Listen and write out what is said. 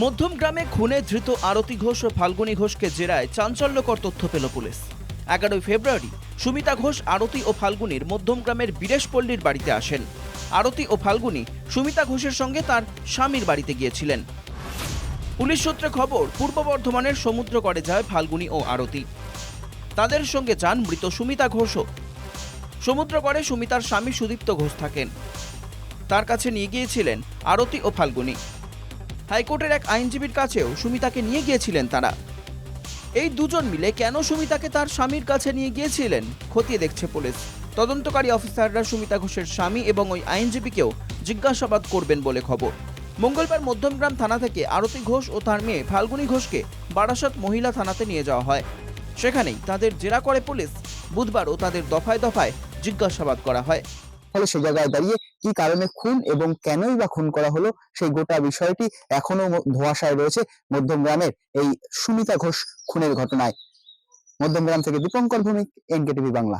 মধ্যম গ্রামে খুনে ধৃত আরতি ঘোষ ও ফাল্গুনী ঘোষকে জেরায় চাঞ্চল্যকর তথ্য পেল পুলিশ। এগারোই ফেব্রুয়ারি সুমিতা ঘোষ আরতি ও ফাল্গুনির মধ্যম গ্রামের বীরেশপল্লীর বাড়িতে আসেন। আরতি ও ফাল্গুনি সুমিতা ঘোষের সঙ্গে তার স্বামীর বাড়িতে গিয়েছিলেন। পুলিশ সূত্রে খবর, পূর্ব বর্ধমানের সমুদ্রগড়ে যায় ফাল্গুনি ও আরতি। তাদের সঙ্গে যান মৃত সুমিতা ঘোষও। সমুদ্রগড়ে সুমিতার স্বামী সুদীপ্ত ঘোষ থাকেন। তার কাছে নিয়ে গিয়েছিলেন আরতি ও ফাল্গুনী। হাইকোর্টের এক আইনজীবীর কাছেও সুমিতাকে নিয়ে গিয়েছিলেন তারা। এই দুজন মিলে কেন সুমিতাকে তার স্বামীর কাছে নিয়ে গিয়েছিলেন খতিয়ে দেখছে পুলিশ। তদন্তকারী অফিসাররা সুমিতা ঘোষের স্বামী এবং ওই আইনজীবীকেও জিজ্ঞাসাবাদ করবেন বলে খবর। মঙ্গলবার মধ্যমগ্রাম থানা থেকে আরতি ঘোষ ও তার মেয়ে ফাল্গুনী ঘোষকে বারাসত মহিলা থানাতে নিয়ে যাওয়া হয়। সেখানেই তাদের জেরা করে পুলিশ। বুধবারও তাদের দফায় দফায় জিজ্ঞাসাবাদ করা হয়। ফলে সে জায়গায় দাঁড়িয়ে কি কারণে খুন এবং কেনই বা খুন করা হলো, সেই গোটা বিষয়টি এখনও ধোয়াশায় রয়েছে মধ্যমগ্রামের এই সুমিতা ঘোষ খুনের ঘটনায়। মধ্যমগ্রাম থেকে দীপঙ্কর ভৌমিক, এনকেটিভি বাংলা।